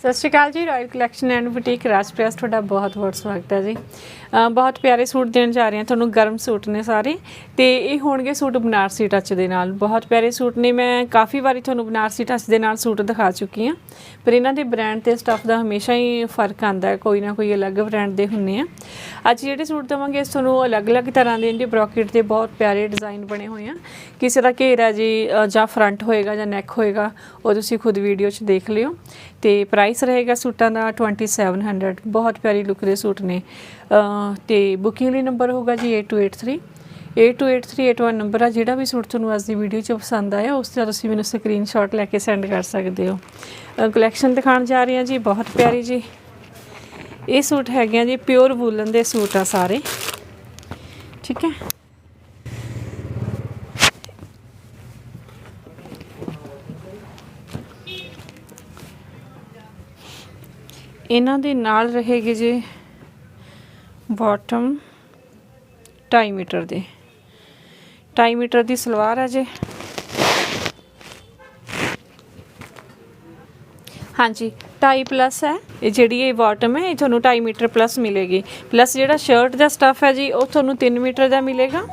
ਸਤਿ ਸ਼੍ਰੀ ਅਕਾਲ ਜੀ royal collection and boutique Raj press ਤੁਹਾਡਾ ਬਹੁਤ ਬਹੁਤ ਸਵਾਗਤ ਹੈ ਜੀ। ਬਹੁਤ ਪਿਆਰੇ ਸੂਟ ਦੇਣ ਜਾ ਰਹੇ ਹਾਂ, ਤੁਹਾਨੂੰ ਗਰਮ ਸੂਟ ਨੇ ਸਾਰੇ। ਤੇ ਇਹ ਹੋਣਗੇ ਸੂਟ ਬਨਾਰਸੀ ਟੱਚ ਦੇ ਨਾਲ। ਬਹੁਤ ਪਿਆਰੇ ਸੂਟ ਨੇ, ਮੈਂ ਕਾਫੀ ਵਾਰੀ ਤੁਹਾਨੂੰ ਬਨਾਰਸੀ ਟੱਚ ਦੇ ਨਾਲ ਸੂਟ ਦਿਖਾ ਚੁੱਕੀ ਹਾਂ। ਪਰ ਇਹਨਾਂ ਦੇ ਬ੍ਰਾਂਡ ਤੇ ਸਟੱਫ ਦਾ ਹਮੇਸ਼ਾ ਹੀ ਫ਼ਰਕ ਆਂਦਾ ਹੈ, ਕੋਈ ਨਾ ਕੋਈ ਅਲੱਗ ਬ੍ਰਾਂਡ ਦੇ ਹੁੰਦੇ ਆ। ਅੱਜ ਜਿਹੜੇ ਸੂਟ ਦਵਾਂਗੇ ਇਸ ਤੁਹਾਨੂੰ ਅਲੱਗ-ਅਲੱਗ ਤਰ੍ਹਾਂ ਦੇ ਇਹਦੇ ਬ੍ਰੋਕੇਟ ਦੇ ਬਹੁਤ ਪਿਆਰੇ ਡਿਜ਼ਾਈਨ ਬਣੇ ਹੋਏ ਆ। ਕਿਸੇ ਦਾ ਘੇਰਾ ਜੀ ਜਾਂ ਫਰੰਟ ਹੋਏਗਾ ਜਾਂ ਨੈਕ ਹੋਏਗਾ, ਉਹ ਤੁਸੀਂ ਖੁਦ ਵੀਡੀਓ 'ਚ ਦੇਖ ਲਿਓ। ਤੇ ਪ੍ਰਾਈਸ ਪ੍ਰਾਈਸ ਰਹੇਗਾ ਸੂਟਾਂ ਦਾ 2700 ਬਹੁਤ ਪਿਆਰੀ ਲੁੱਕ ਦੇ ਸੂਟ ਨੇ। ਅ, ਤੇ ਬੁਕਿੰਗ ਲਈ ਨੰਬਰ ਹੋਗਾ ਜੀ 8283 828381 ਨੰਬਰ ਆ। ਜਿਹੜਾ ਵੀ ਸੂਟ ਤੁਹਾਨੂੰ ਅੱਜ ਦੀ ਵੀਡੀਓ 'ਚ ਪਸੰਦ ਆਇਆ ਉਸ ਦਾ ਤੁਸੀਂ ਮੈਨੂੰ ਸਕਰੀਨਸ਼ਾਟ ਲੈ ਕੇ ਸੈਂਡ ਕਰ ਸਕਦੇ ਹੋ। ਕਲੈਕਸ਼ਨ ਦਿਖਾਉਣ ਜਾ ਰਹੀ ਹਾਂ ਜੀ। ਬਹੁਤ ਪਿਆਰੀ ਜੀ। ਇਹ ਸੂਟ ਹੈਗੇ ਆ ਜੀ ਪਿਓਰ ਵੂਲਨ ਦੇ ਸੂਟ ਆ ਸਾਰੇ। ਠੀਕ ਹੈ। ਇਹਨਾਂ ਦੇ ਨਾਲ ਰਹੇਗੇ ਜੇ ਬਾਟਮ 2.5 ਮੀਟਰ ਦੇ। 2.5 ਮੀਟਰ ਦੀ ਸਲਵਾਰ ਹੈ ਜੇ। ਹਾਂਜੀ 2.5 ਪਲੱਸ ਹੈ। ਇਹ ਜਿਹੜੀ ਇਹ ਬਾਟਮ ਹੈ, ਇਹ ਤੁਹਾਨੂੰ 2.5 ਮੀਟਰ ਪਲੱਸ ਮਿਲੇਗੀ। ਪਲੱਸ ਜਿਹੜਾ ਸ਼ਰਟ ਦਾ ਸਟਫ ਹੈ ਜੀ, ਉਹ ਤੁਹਾਨੂੰ 3 ਮੀਟਰ ਦਾ ਮਿਲੇਗਾ।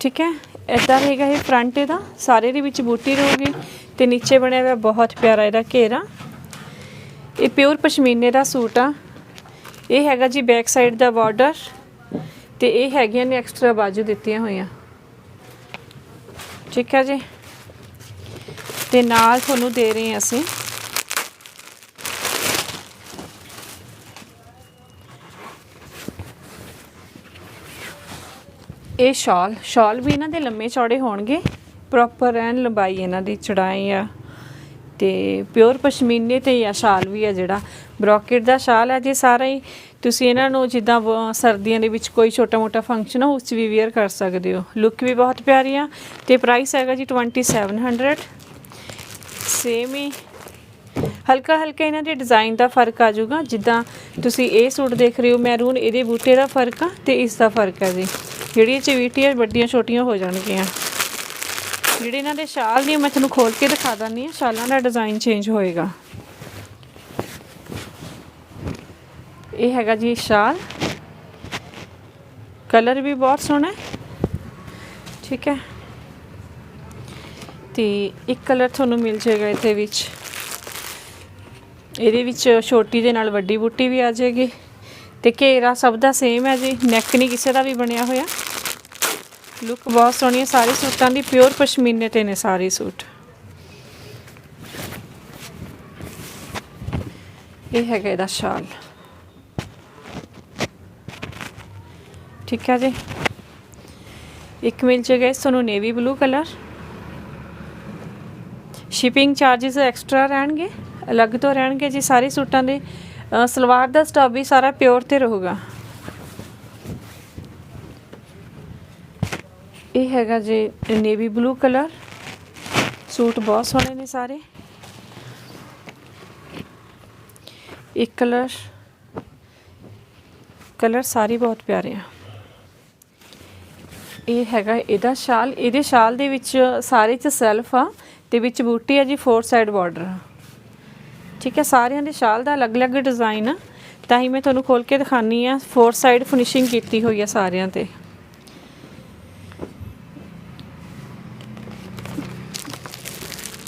ਠੀਕ ਹੈ? ਇਦਾਂ ਰਹੇਗਾ ਇਹ ਫਰੰਟ ਇਹਦਾ। ਸਾਰੇ ਦੇ ਵਿੱਚ ਬੂਟੀ ਰਹੂਗੀ ਤੇ ਨੀਚੇ ਬਣਿਆ ਹੋਇਆ ਬਹੁਤ ਪਿਆਰਾ ਇਹਦਾ ਘੇਰਾ। ਇਹ ਪਿਓਰ ਪਸ਼ਮੀਨੇ ਦਾ ਸੂਟ ਆ। ਇਹ ਹੈਗਾ ਜੀ ਬੈਕ ਸਾਈਡ ਦਾ ਬਾਰਡਰ ਤੇ ਇਹ ਹੈਗੀਆਂ ਨੇ ਐਕਸਟਰਾ ਬਾਜੂ ਦਿੱਤੀਆਂ ਹੋਈਆਂ। ਠੀਕ ਹੈ ਜੀ? ਤੇ ਨਾਲ ਤੁਹਾਨੂੰ ਦੇ ਰਹੇ ਹਾਂ ਅਸੀਂ। ਇਹ ਸ਼ਾਲ ਸ਼ਾਲ ਵੀ ਇਹਨਾਂ ਦੇ ਲੰਮੇ ਚੌੜੇ ਹੋਣਗੇ। ਪ੍ਰੋਪਰ ਐਨ ਲੰਬਾਈ ਇਹਨਾਂ ਦੀ ਚੜਾਈ ਆ। ਤੇ ਪਿਓਰ ਪਸ਼ਮੀਨੇ ਤੇ ਆ ਸ਼ਾਲ ਵੀ ਆ ਜਿਹੜਾ। ਬ੍ਰੋਕੇਟ ਦਾ ਸ਼ਾਲ ਹੈ ਜੀ ਸਾਰਾ ਹੀ। ਤੁਸੀਂ ਇਹਨਾਂ ਨੂੰ ਜਿੱਦਾਂ ਵ- ਸਰਦੀਆਂ ਦੇ ਵਿੱਚ ਕੋਈ ਛੋਟਾ ਮੋਟਾ ਫੰਕਸ਼ਨ ਆ ਉਸ 'ਚ ਵੀ ਵੇਅਰ ਕਰ ਸਕਦੇ ਹੋ। ਲੁੱਕ ਵੀ ਬਹੁਤ ਪਿਆਰੀ ਆ ਤੇ ਪ੍ਰਾਈਸ ਹੈਗਾ ਜੀ 2700 ਸੇਮ ਹੀ। ਹਲਕਾ ਹਲਕਾ ਇਹਨਾਂ ਦੇ ਡਿਜ਼ਾਈਨ ਦਾ ਫ਼ਰਕ ਆ ਜਾਊਗਾ। ਜਿੱਦਾਂ ਤੁਸੀਂ ਇਹ ਸੂਟ ਦੇਖ ਰਹੇ ਹੋ ਮੈਰੂਨ ਇਹਦੇ ਬੂਟੇ ਦਾ ਫ਼ਰਕ ਆ ਤੇ ਇਸ ਦਾ ਫ਼ਰਕ ਹੈ ਜੀ। ਜਿਹੜੀਆਂ ਚਵੀਟੀਆਂ ਵੱਡੀਆਂ ਛੋਟੀਆਂ ਹੋ ਜਾਣਗੀਆਂ। ਜਿਹੜੇ ਇਹਨਾਂ ਦੇ ਸ਼ਾਲ ਨੇ, ਮੈਂ ਤੁਹਾਨੂੰ ਖੋਲ ਕੇ ਦਿਖਾ ਦਿੰਦੀ ਹਾਂ। ਸ਼ਾਲਾਂ ਦਾ ਡਿਜ਼ਾਈਨ ਚੇਂਜ ਹੋਏਗਾ। ਇਹ ਹੈਗਾ ਜੀ ਸ਼ਾਲ। ਕਲਰ ਵੀ ਬਹੁਤ ਸੋਹਣਾ ਹੈ। ਠੀਕ ਹੈ। ਤੇ ਇੱਕ ਕਲਰ ਤੁਹਾਨੂੰ ਮਿਲ ਜਾਏਗਾ ਇਹਦੇ ਵਿੱਚ। ਇਹਦੇ ਵਿੱਚ ਛੋਟੀ ਦੇ ਨਾਲ ਵੱਡੀ ਬੂਟੀ ਵੀ ਆ ਜਾਏਗੀ। ਤੇ ਘੇਰਾ ਸਭ ਦਾ ਸੇਮ ਹੈ ਜੀ। ਨੈਕ ਨਹੀਂ ਕਿਸੇ ਦਾ ਵੀ ਬਣਿਆ ਹੋਇਆ। ਲੁੱਕ ਬਹੁਤ ਸੋਹਣੀ ਹੈ ਸਾਰੇ ਸੂਟਾਂ ਦੀ ਪਿਓਰ ਪਸ਼ਮੀਨੇ ਤੇ ਨੇ ਸਾਰੇ ਸੂਟ। ਇਹ ਹੈਗਾ ਇਹਦਾ ਸ਼ਾਲ। ਠੀਕ ਹੈ ਜੀ। ਇੱਕ ਮਿਲ ਜਾਏਗਾ ਇਸ ਤੁਹਾਨੂੰ navy blue colour shipping charges extra ਰਹਿਣਗੇ, ਅਲੱਗ ਤੋਂ ਰਹਿਣਗੇ ਜੀ, ਸਾਰੇ ਸੂਟਾਂ ਦੇ ਸਲਵਾਰ ਦਾ ਸਟਫ ਵੀ ਸਾਰਾ ਪਿਓਰ ਤੇ ਰਹੂਗਾ। ਇਹ ਹੈਗਾ ਜੇ ਨੇਵੀ ਬਲੂ ਕਲਰ। ਸੂਟ ਬਹੁਤ ਸੋਹਣੇ ਨੇ ਸਾਰੇ। ਇੱਕ ਕਲਰ ਕਲਰ ਸਾਰੇ ਬਹੁਤ ਪਿਆਰੇ ਆ। ਇਹ ਹੈਗਾ ਇਹਦਾ ਸ਼ਾਲ। ਇਹਦੇ ਸ਼ਾਲ ਦੇ ਵਿੱਚ ਸਾਰੇ ਚ ਸੈਲਫ ਆ ਤੇ ਵਿੱਚ ਬੂਟੀ ਆ ਜੀ ਫੋਰ ਸਾਈਡ ਬਾਰਡਰ। ਆ ਠੀਕ ਹੈ, ਸਾਰਿਆਂ ਦੇ ਸ਼ਾਲ ਦਾ ਅਲੱਗ-ਅਲੱਗ ਡਿਜ਼ਾਈਨ ਆ। ਤਾਂ ਹੀ ਮੈਂ ਤੁਹਾਨੂੰ ਖੋਲ ਕੇ ਦਿਖਾਨੀ ਆ ਫੋਰ ਸਾਈਡ ਫਿਨਿਸ਼ਿੰਗ ਕੀਤੀ ਹੋਈ ਆ ਸਾਰਿਆਂ ਤੇ।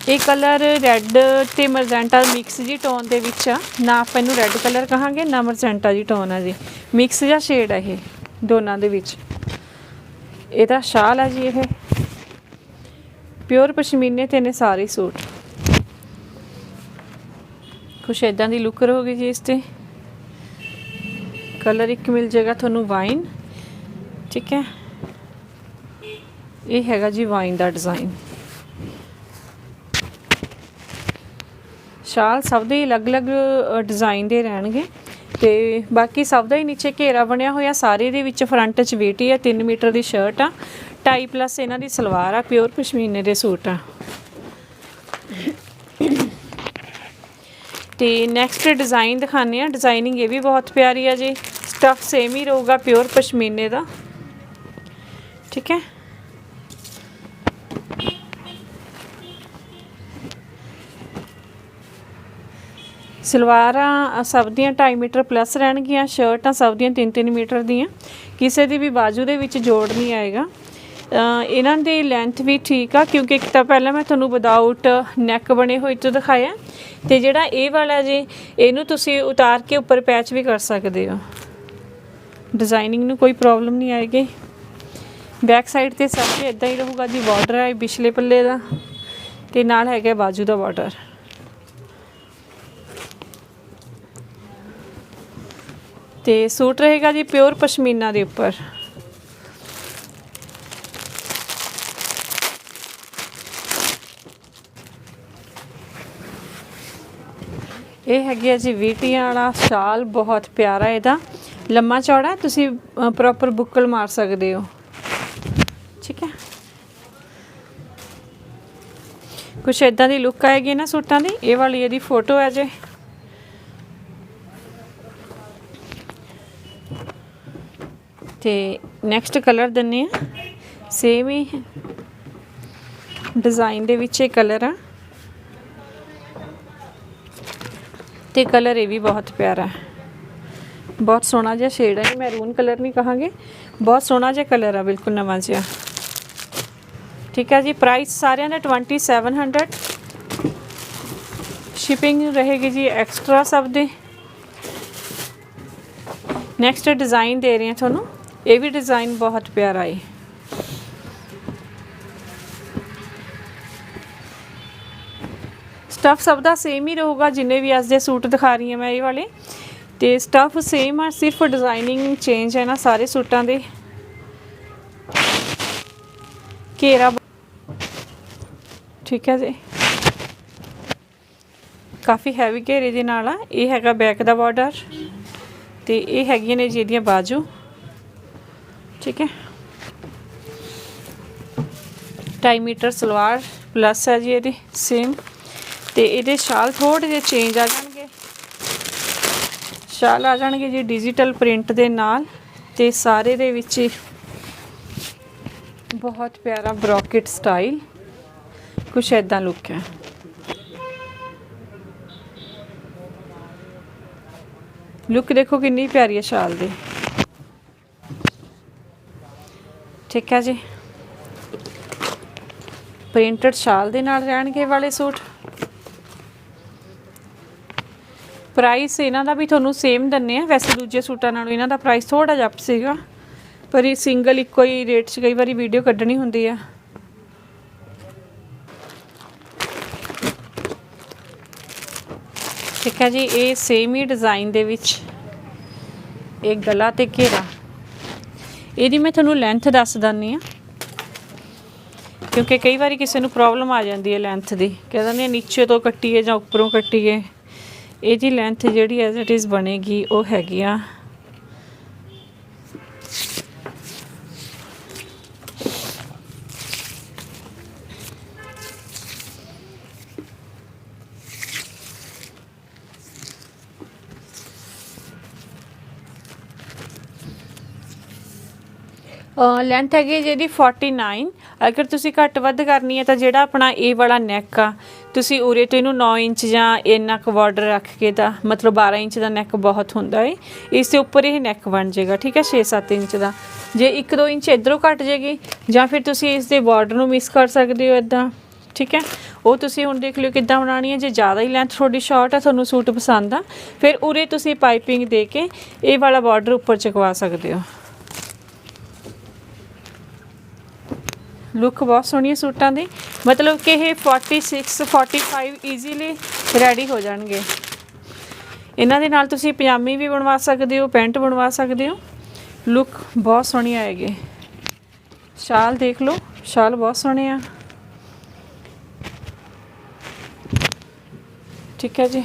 ਇਹ ਕਲਰ ਰੈੱਡ ਤੇ ਮਰਜੈਂਟਾ ਮਿਕਸ ਜੀ ਟੋਨ ਦੇ ਵਿੱਚ ਆ। ਨਾ ਆਪਾਂ ਇਹਨੂੰ ਰੈੱਡ ਕਲਰ ਕਹਾਂਗੇ, ਨਾ ਮਰਜੈਂਟਾ ਜੀ ਟੋਨ ਆ ਜੀ। ਮਿਕਸ ਜਿਹਾ ਸ਼ੇਡ ਆ ਇਹ, ਦੋਨਾਂ ਦੇ ਵਿੱਚ। ਇਹਦਾ ਸ਼ਾਲ ਆ ਜੀ ਇਹ। ਪਿਓਰ ਪਸ਼ਮੀਨੇ ਤੇ ਨੇ ਸਾਰੇ ਸੂਟ। ਕੁਛ ਇਦਾਂ ਦੀ ਲੁੱਕ ਰਹੂਗੀ ਜੀ ਇਸ ਤੇ। ਕਲਰ ਇੱਕ ਮਿਲ ਜਾਏਗਾ ਤੁਹਾਨੂੰ ਵਾਈਨ। ਠੀਕ ਹੈ? ਇਹ ਹੈਗਾ ਜੀ ਵਾਈਨ ਦਾ ਡਿਜ਼ਾਈਨ। ਸ਼ਾਲ ਸਭ ਦੇ ਅਲੱਗ-ਅਲੱਗ ਡਿਜ਼ਾਈਨ ਦੇ ਰਹਿਣਗੇ। ਤੇ ਬਾਕੀ ਸਭ ਦਾ ਹੀ ਨੀਚੇ ਘੇਰਾ ਬਣਿਆ ਹੋਇਆ, ਸਾਰੇ ਦੇ ਵਿੱਚ ਫਰੰਟ 'ਚ ਵੇਟੀ ਹੈ 3 ਮੀਟਰ ਦੀ ਸ਼ਰਟ ਆ। ਟਾਈ ਪਲੱਸ ਇਹਨਾਂ ਦੀ ਸਲਵਾਰ ਆ ਪਿਓਰ ਪਸ਼ਮੀਨੇ ਦੇ ਸੂਟ ਆ। ਤੇ ਨੈਕਸਟ ਡਿਜ਼ਾਈਨ ਦਿਖਾਣੇ ਆ। ਡਿਜ਼ਾਈਨਿੰਗ ਇਹ ਵੀ ਬਹੁਤ ਪਿਆਰੀ ਆ ਜੀ। ਸਟਫ ਸੇਮ ਹੀ ਰਹੂਗਾ ਪਿਓਰ ਪਸ਼ਮੀਨੇ ਦਾ। ਠੀਕ ਹੈ? ਸਲਵਾਰਾਂ ਸਭ ਦੀਆਂ 2.5 ਮੀਟਰ ਪਲੱਸ ਰਹਿਣਗੀਆਂ, ਸ਼ਰਟਾਂ ਸਭ ਦੀਆਂ 3-3 ਮੀਟਰ ਦੀਆਂ। ਕਿਸੇ ਦੀ ਵੀ ਬਾਜੂ ਦੇ ਵਿੱਚ ਜੋੜ ਨਹੀਂ ਆਏਗਾ। ਇਹਨਾਂ ਦੀ ਲੈਂਥ ਵੀ ਠੀਕ ਆ, ਕਿਉਂਕਿ ਇੱਕ ਤਾਂ ਪਹਿਲਾਂ ਮੈਂ ਤੁਹਾਨੂੰ ਵਿਦਆਊਟ ਨੈਕ ਬਣੇ ਹੋਏ ਤੋਂ ਦਿਖਾਇਆ। ਤੇ ਜਿਹੜਾ ਇਹ ਵਾਲਾ ਜੀ, ਇਹਨੂੰ ਤੁਸੀਂ ਉਤਾਰ ਕੇ ਉੱਪਰ ਪੈਚ ਵੀ ਕਰ ਸਕਦੇ ਹੋ। ਡਿਜ਼ਾਈਨਿੰਗ ਨੂੰ ਕੋਈ ਪ੍ਰੋਬਲਮ ਨਹੀਂ ਆਏਗੀ। ਬੈਕ ਸਾਈਡ ਤੇ ਸਭ ਇਦਾਂ ਹੀ ਰਹੂਗਾ ਜੀ ਬਾਰਡਰ ਹੈ ਪਿਛਲੇ ਪੱਲੇ ਦਾ। ਤੇ ਨਾਲ ਹੈਗਾ ਬਾਜੂ ਦਾ ਬਾਰਡਰ ਤੇ ਸੂਟ ਰਹੇਗਾ ਜੀ ਪਿਓਰ ਪਸ਼ਮੀਨਾ ਦੇ ਉੱਪਰ। ਇਹ ਹੈਗੀ ਆ ਜੀ ਵੀਟੀਆਂ ਵਾਲਾ ਸ਼ਾਲ, ਬਹੁਤ ਪਿਆਰਾ ਇਹਦਾ। ਲੰਮਾ ਚੌੜਾ ਤੁਸੀਂ ਪ੍ਰੋਪਰ ਬੁੱਕਲ ਮਾਰ ਸਕਦੇ ਹੋ। ਠੀਕ ਹੈ? ਕੁਛ ਇਦਾਂ ਦੀ ਲੁੱਕ ਆਏਗੀ ਨਾ ਸੂਟਾਂ ਦੀ, ਇਹ ਵਾਲੀ ਇਹਦੀ ਫੋਟੋ ਹੈ ਜੇ। ਤੇ ਨੈਕਸਟ ਕਲਰ ਦਿੰਨੇ ਆ। ਸੇਮ ਹੀ ਡਿਜ਼ਾਈਨ ਦੇ ਵਿੱਚ ਇਹ ਕਲਰ ਆ। ਤੇ ਕਲਰ ਇਹ ਵੀ ਬਹੁਤ ਪਿਆਰਾ ਹੈ। ਬਹੁਤ ਸੋਹਣਾ ਜਿਹਾ ਸ਼ੇਡ ਹੈ ਮੈਰੂਨ ਕਲਰ ਨਹੀਂ ਕਹਾਂਗੇ। ਬਹੁਤ ਸੋਹਣਾ ਜਿਹਾ ਕਲਰ ਆ, ਬਿਲਕੁਲ ਨਵਾਂ ਜਿਹਾ। ਠੀਕ ਹੈ ਜੀ ਪ੍ਰਾਈਸ ਸਾਰਿਆਂ ਦਾ 2700 ਸ਼ਿਪਿੰਗ ਰਹੇਗੀ ਜੀ ਐਕਸਟਰਾ ਸਭ ਦੇ। ਨੈਕਸਟ ਡਿਜ਼ਾਈਨ ਦੇ ਰਹੇ ਹਾਂ ਤੁਹਾਨੂੰ। ਇਹ ਵੀ ਡਿਜ਼ਾਈਨ ਬਹੁਤ ਪਿਆਰਾ ਹੈ ਸਟਫ ਸਭ ਦਾ ਸੇਮ ਹੀ ਰਹੂਗਾ, ਜਿੰਨੇ ਵੀ ਅੱਜ ਦੇ ਸੂਟ ਦਿਖਾ ਰਹੀ ਹਾਂ ਮੈਂ ਇਹ ਵਾਲੇ। ਤੇ ਸਟਫ ਸੇਮ ਆ, ਸਿਰਫ ਡਿਜ਼ਾਈਨਿੰਗ ਚੇਂਜ ਹੈ ਨਾ ਸਾਰੇ ਸੂਟਾਂ ਦੇ। ਘੇਰਾ ਠੀਕ ਹੈ ਜੀ। ਕਾਫੀ ਹੈਵੀ ਘੇਰੇ ਦੇ ਨਾਲ ਆ, ਇਹ ਹੈਗਾ ਬੈਕ ਦਾ ਬਾਰਡਰ ਤੇ ਇਹ ਹੈਗੀਆਂ ਨੇ ਜੀ ਇਹਦੀਆਂ ਬਾਜੂ। ਠੀਕ ਹੈ। 2.5 ਮੀਟਰ ਸਲਵਾਰ ਪਲੱਸ ਹੈ ਜੀ ਇਹਦੀ ਸੇਮ ਤੇ ਇਹਦੇ ਸ਼ਾਲ ਥੋੜੇ ਜਿਹੇ ਚੇਂਜ ਆ ਜਾਣਗੇ। ਸ਼ਾਲ ਆ ਜਾਣਗੇ ਜੀ ਡਿਜੀਟਲ ਪ੍ਰਿੰਟ ਦੇ ਨਾਲ ਤੇ ਸਾਰੇ ਦੇ ਵਿੱਚ ਬਹੁਤ ਪਿਆਰਾ ਬ੍ਰੋਕਟ ਸਟਾਈਲ ਕੁਛ ਐਦਾਂ ਲੁੱਕ ਹੈ। ਲੁੱਕ ਦੇਖੋ ਕਿੰਨੀ ਪਿਆਰੀ ਹੈ ਸ਼ਾਲ ਦੀ। ਠੀਕ ਹੈ ਜੀ। ਪ੍ਰਿੰਟਡ ਸ਼ਾਲ ਦੇ ਨਾਲ ਰਹਿਣਗੇ ਵਾਲੇ ਸੂਟ। ਪ੍ਰਾਈਸ ਇਹਨਾਂ ਦਾ ਵੀ ਤੁਹਾਨੂੰ ਸੇਮ ਦੰਨੇ ਆ, ਵੈਸੇ ਦੂਜੇ ਸੂਟਾਂ ਨਾਲੋਂ ਇਹਨਾਂ ਦਾ ਪ੍ਰਾਈਸ ਥੋੜਾ ਜਿਹਾ ਸੀਗਾ। ਪਰ ਇਹ ਸਿੰਗਲ ਇੱਕੋ ਹੀ ਰੇਟ 'ਚ ਕਈ ਵਾਰੀ ਵੀਡੀਓ ਕੱਢਣੀ ਹੁੰਦੀ ਆ। ਠੀਕ ਹੈ ਜੀ, ਇਹ ਸੇਮ ਹੀ ਡਿਜ਼ਾਈਨ ਦੇ ਵਿੱਚ। ਇਹ ਗਲਾ ਤੇ ਘੇਰਾ। ਇਹਦੀ ਮੈਂ ਤੁਹਾਨੂੰ ਲੈਂਥ ਦੱਸ ਦਿੰਨੀ ਆ ਕਿਉਂਕਿ ਕਈ ਵਾਰੀ ਕਿਸੇ ਨੂੰ ਪ੍ਰੋਬਲਮ ਆ ਜਾਂਦੀ ਹੈ ਲੈਂਥ ਦੀ। ਕਹਿ ਦਿੰਦੇ ਨੇ ਨੀਚੇ ਤੋਂ ਕੱਟੀਏ ਜਾਂ ਉੱਪਰੋਂ ਕੱਟੀਏ। ਇਹਦੀ ਲੈਂਥ ਜਿਹੜੀ ਐਜ਼ ਇਟ ਇਜ਼ ਬਣੇਗੀ, ਉਹ ਹੈਗੀ ਆ ਲੈਂਥ ਹੈਗੀ ਜਿਹਦੀ 49 ਅਗਰ ਤੁਸੀਂ ਘੱਟ ਵੱਧ ਕਰਨੀ ਹੈ ਤਾਂ ਜਿਹੜਾ ਆਪਣਾ ਇਹ ਵਾਲਾ ਨੈਕ ਆ, ਤੁਸੀਂ ਉਰੇ ਤੋਂ ਇਹਨੂੰ 9 ਇੰਚ ਜਾਂ ਇੰਨਾ ਕੁ ਬਾਰਡਰ ਰੱਖ ਕੇ ਤਾਂ ਮਤਲਬ 12 ਇੰਚ ਦਾ ਨੈਕ ਬਹੁਤ ਹੁੰਦਾ ਏ। ਇਸ ਦੇ ਉੱਪਰ ਇਹ ਨੈਕ ਬਣ ਜਾਏਗਾ, ਠੀਕ ਹੈ 6-7 ਇੰਚ ਦਾ। ਜੇ 1-2 ਇੰਚ ਇਧਰੋਂ ਘਟ ਜਾਏਗੀ, ਜਾਂ ਫਿਰ ਤੁਸੀਂ ਇਸ ਦੇ ਬਾਰਡਰ ਨੂੰ ਮਿਸ ਕਰ ਸਕਦੇ ਹੋ ਇਦਾਂ ਠੀਕ ਹੈ? ਉਹ ਤੁਸੀਂ ਹੁਣ ਦੇਖ ਲਿਓ ਕਿੱਦਾਂ ਬਣਾਉਣੀ ਹੈ, ਜੇ ਜ਼ਿਆਦਾ ਹੀ ਲੈਂਥ ਥੋੜੀ ਸ਼ਾਰਟ ਹੈ ਤੁਹਾਨੂੰ ਸੂਟ ਪਸੰਦ ਆ, ਫਿਰ ਉਰੇ ਤੁਸੀਂ ਪਾਈਪਿੰਗ ਦੇ ਕੇ ਇਹ ਵਾਲਾ ਬਾਰਡਰ ਉੱਪਰ ਚਕਵਾ ਸਕਦੇ ਹੋ। ਲੁੱਕ ਬਹੁਤ ਸੋਹਣੀ ਹੈ ਸੂਟਾਂ ਦੀ। ਮਤਲਬ ਕਿ ਇਹ 46 45 ਈਜ਼ੀਲੀ ਰੈਡੀ ਹੋ ਜਾਣਗੇ। ਇਹਨਾਂ ਦੇ ਨਾਲ ਤੁਸੀਂ ਪਜਾਮੀ ਵੀ ਬਣਵਾ ਸਕਦੇ ਹੋ, ਪੈਂਟ ਬਣਵਾ ਸਕਦੇ ਹੋ। ਲੁੱਕ ਬਹੁਤ ਸੋਹਣੀ ਆਏਗੀ ਸ਼ਾਲ ਦੇਖ ਲਓ, ਸ਼ਾਲ ਬਹੁਤ ਸੋਹਣੇ ਆ। ਠੀਕ ਹੈ ਜੀ।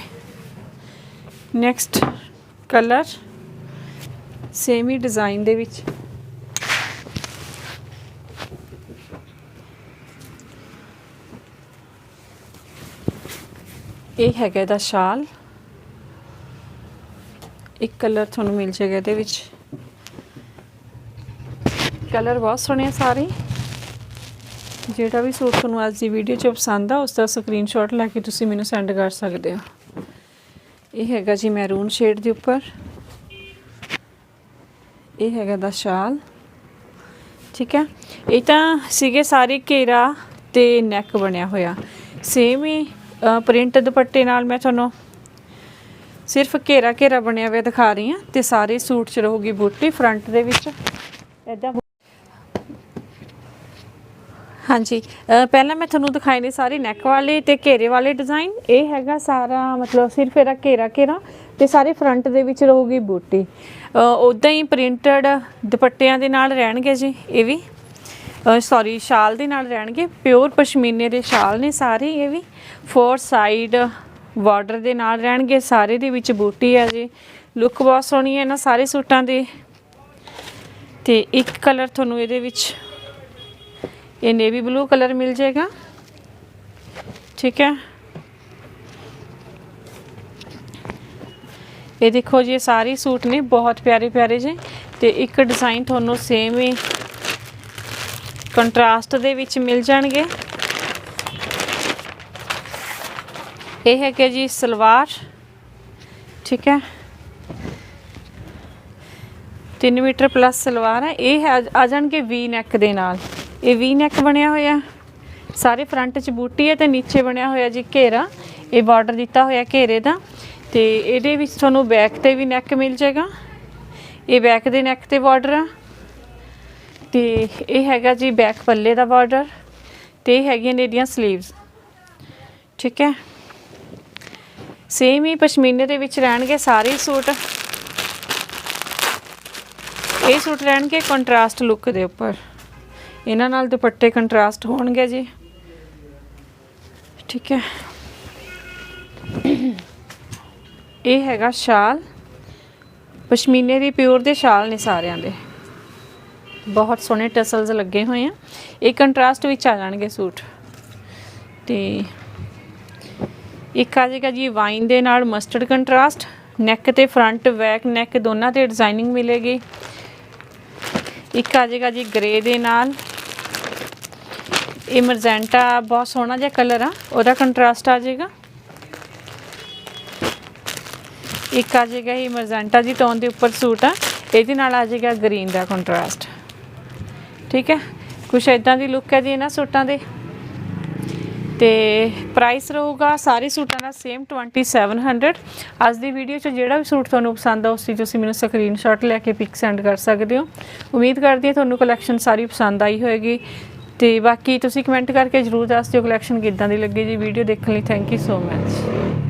ਨੈਕਸਟ ਕਲਰ ਸੇਮ ਹੀ ਡਿਜ਼ਾਈਨ ਦੇ ਵਿੱਚ। ਇਹ ਹੈਗਾ ਇਹਦਾ ਸ਼ਾਲ। ਇੱਕ ਕਲਰ ਤੁਹਾਨੂੰ ਮਿਲ ਜਾਏਗਾ ਇਹਦੇ ਵਿੱਚ। ਕਲਰ ਬਹੁਤ ਸੋਹਣੇ ਆ ਸਾਰੇ। ਜਿਹੜਾ ਵੀ ਸੂਟ ਤੁਹਾਨੂੰ ਅੱਜ ਦੀ ਵੀਡੀਓ 'ਚ ਪਸੰਦ ਆ ਉਸ ਦਾ ਸਕਰੀਨਸ਼ਾਟ ਲੈ ਕੇ ਤੁਸੀਂ ਮੈਨੂੰ ਸੈਂਡ ਕਰ ਸਕਦੇ ਹੋ। ਇਹ ਹੈਗਾ ਜੀ ਮੈਰੂਨ ਸ਼ੇਡ ਦੇ ਉੱਪਰ। ਇਹ ਹੈਗਾ ਦਾ ਸ਼ਾਲ। ਠੀਕ ਹੈ ਇਹ ਤਾਂ ਸੀਗੇ ਸਾਰੇ ਘੇਰਾ ਤੇ ਨੈਕ ਬਣਿਆ ਹੋਇਆ। ਸੇਮ ਹੀ ਪ੍ਰਿੰਟ ਦੁਪੱਟੇ ਨਾਲ ਮੈਂ ਤੁਹਾਨੂੰ ਸਿਰਫ ਘੇਰਾ ਘੇਰਾ ਬਣਿਆ ਹੋਇਆ ਦਿਖਾ ਰਹੀ ਹਾਂ ਤੇ ਸਾਰੇ ਸੂਟ 'ਚ ਰਹੂਗੀ ਬੂਟੀ ਫਰੰਟ ਦੇ ਵਿੱਚ। ਇਦਾਂ ਹਾਂਜੀ ਪਹਿਲਾਂ ਮੈਂ ਤੁਹਾਨੂੰ ਦਿਖਾਏ ਨੇ ਸਾਰੇ ਨੈਕ ਵਾਲੇ ਤੇ ਘੇਰੇ ਵਾਲੇ ਡਿਜ਼ਾਈਨ ਇਹ ਹੈਗਾ ਸਾਰਾ ਮਤਲਬ ਸਿਰਫ ਇਹਦਾ ਘੇਰਾ ਘੇਰਾ ਤੇ ਸਾਰੇ ਫਰੰਟ ਦੇ ਵਿੱਚ ਰਹੂਗੀ ਬੂਟੀ। ਉਦਾਂ ਹੀ ਪ੍ਰਿੰਟਡ ਦੁਪੱਟਿਆਂ ਦੇ ਨਾਲ ਰਹਿਣਗੇ ਜੀ, ਇਹ ਵੀ। ਸੌਰੀ ਸ਼ਾਲ ਦੇ ਨਾਲ ਰਹਿਣਗੇ। ਪਿਓਰ ਪਸ਼ਮੀਨੇ ਦੇ ਸ਼ਾਲ ਨੇ ਸਾਰੇ ਇਹ ਵੀ। ਫੋਰ ਸਾਈਡ ਬਾਰਡਰ ਦੇ ਨਾਲ ਰਹਿਣਗੇ। ਸਾਰੇ ਦੇ ਵਿੱਚ ਬੂਟੀ ਹੈ ਜੀ। ਲੁੱਕ ਬਹੁਤ ਸੋਹਣੀ ਹੈ ਇਹਨਾਂ ਸਾਰੇ ਸੂਟਾਂ ਦੇ। ਤੇ ਇੱਕ ਕਲਰ ਤੁਹਾਨੂੰ ਇਹਦੇ ਵਿੱਚ ਇਹ ਨੇਵੀ ਬਲੂ ਕਲਰ ਮਿਲ ਜਾਏਗਾ। ਠੀਕ ਹੈ। ਇਹ ਦੇਖੋ ਜੀ, ਇਹ ਸਾਰੇ ਸੂਟ ਨੇ। ਬਹੁਤ ਪਿਆਰੇ ਪਿਆਰੇ ਜੀ। ਤੇ ਇੱਕ ਡਿਜ਼ਾਈਨ ਤੁਹਾਨੂੰ ਸੇਮ ਹੀ ਕੰਟਰਾਸਟ ਦੇ ਵਿੱਚ ਮਿਲ ਜਾਣਗੇ। ਇਹ ਹੈ ਕਿ ਜੀ ਸਲਵਾਰ, ਠੀਕ ਹੈ। 3 ਮੀਟਰ ਪਲੱਸ ਸਲਵਾਰ ਹੈ। ਇਹ ਹੈ, ਆ ਜਾਣਗੇ ਵੀ ਨੈਕ ਦੇ ਨਾਲ। ਇਹ ਵੀ ਨੈਕ ਬਣਿਆ ਹੋਇਆ। ਸਾਰੇ ਫਰੰਟ 'ਚ ਬੂਟੀ ਹੈ ਤੇ ਨੀਚੇ ਬਣਿਆ ਹੋਇਆ ਜੀ ਘੇਰਾ। ਇਹ ਬਾਰਡਰ ਦਿੱਤਾ ਹੋਇਆ ਘੇਰੇ ਦਾ। ਤੇ ਇਹਦੇ ਵਿੱਚ ਤੁਹਾਨੂੰ ਬੈਕ ਤੇ ਵੀ ਨੈਕ ਮਿਲ ਜਾਏਗਾ। ਇਹ ਬੈਕ ਦੇ ਨੈਕ ਤੇ ਬਾਰਡਰ ਆ। ਤੇ ਇਹ ਹੈਗਾ ਜੀ ਬੈਕ ਪੱਲੇ ਦਾ ਬਾਰਡਰ ਤੇ ਇਹ ਹੈਗੀਆਂ ਨੇ ਇਹਦੀਆਂ 슬ੀਵਸ ਠੀਕ ਹੈ? ਸੇਮ ਹੀ ਪਸ਼ਮੀਨੇ ਦੇ ਵਿੱਚ ਰਹਿਣਗੇ ਸਾਰੇ ਸੂਟ। ਇਹ ਸੂਟ ਰਹਿਣਗੇ ਕੰਟਰਾਸਟ ਲੁੱਕ ਦੇ ਉੱਪਰ। ਇਹਨਾਂ ਨਾਲ ਦੁਪੱਟੇ ਕੰਟਰਾਸਟ ਹੋਣਗੇ ਜੀ। ਠੀਕ ਹੈ? ਇਹ ਹੈਗਾ ਸ਼ਾਲ। ਪਸ਼ਮੀਨੇ ਦੀ ਪਿਓਰ ਦੇ ਸ਼ਾਲ ਨੇ ਸਾਰਿਆਂ ਦੇ। ਬਹੁਤ ਸੋਹਣੇ ਟਸਲਸ ਲੱਗੇ ਹੋਏ ਆ। ਇਹ ਕੰਟਰਾਸਟ ਵਿੱਚ ਆ ਜਾਣਗੇ ਸੂਟ। ਤੇ ਇੱਕ ਆ ਜਾਏਗਾ ਜੀ ਵਾਈਨ ਦੇ ਨਾਲ ਮਸਟਰਡ ਕੰਟਰਾਸਟ ਨੈਕ ਤੇ ਫਰੰਟ ਬੈਕ ਨੈਕ ਦੋਨਾਂ ਤੇ ਡਿਜ਼ਾਈਨਿੰਗ ਮਿਲੇਗੀ। ਇੱਕ ਆ ਜਾਏਗਾ ਜੀ ਗ੍ਰੇ ਦੇ ਨਾਲ। ਇਹ ਮਰਜੈਂਟਾ ਬਹੁਤ ਸੋਹਣਾ ਜਿਹਾ ਕਲਰ ਆ, ਉਹਦਾ ਕੰਟਰਾਸਟ ਆ ਜਾਏਗਾ। ਇੱਕ ਆ ਜਾਏਗਾ ਇਹ ਮਰਜੈਂਟਾ ਜੀ ਟੋਨ ਦੇ ਉੱਪਰ ਸੂਟ ਆ, ਇਹਦੇ ਨਾਲ ਆ ਜਾਏਗਾ ਗ੍ਰੀਨ ਦਾ ਕੰਟਰਾਸਟ ਠੀਕ ਹੈ? ਕੁਛ ਇਦਾਂ ਦੀ ਲੁੱਕ ਹੈ ਜੀ ਇਹਨਾਂ ਸੂਟਾਂ ਦੇ। ਤੇ ਪ੍ਰਾਈਸ ਰਹੂਗਾ ਸਾਰੇ ਸੂਟਾਂ ਦਾ ਸੇਮ 2700 ਅੱਜ ਦੀ ਵੀਡੀਓ 'ਚ ਜਿਹੜਾ ਵੀ ਸੂਟ ਤੁਹਾਨੂੰ ਪਸੰਦ ਆ, ਉਸ ਦੀ ਤੁਸੀਂ ਮੈਨੂੰ ਸਕਰੀਨਸ਼ਾਟ ਲੈ ਕੇ ਪਿਕ ਸੈਂਡ ਕਰ ਸਕਦੇ ਹੋ। ਉਮੀਦ ਕਰਦੀ ਹਾਂ ਤੁਹਾਨੂੰ ਕਲੈਕਸ਼ਨ ਸਾਰੀ ਪਸੰਦ ਆਈ ਹੋਏਗੀ। ਤੇ ਬਾਕੀ ਤੁਸੀਂ ਕਮੈਂਟ ਕਰਕੇ ਜਰੂਰ ਦੱਸ ਦਿਓ ਕਲੈਕਸ਼ਨ ਕਿੱਦਾਂ ਦੀ ਲੱਗੀ ਜੀ ਵੀਡੀਓ ਦੇਖਣ ਲਈ। Thank you so much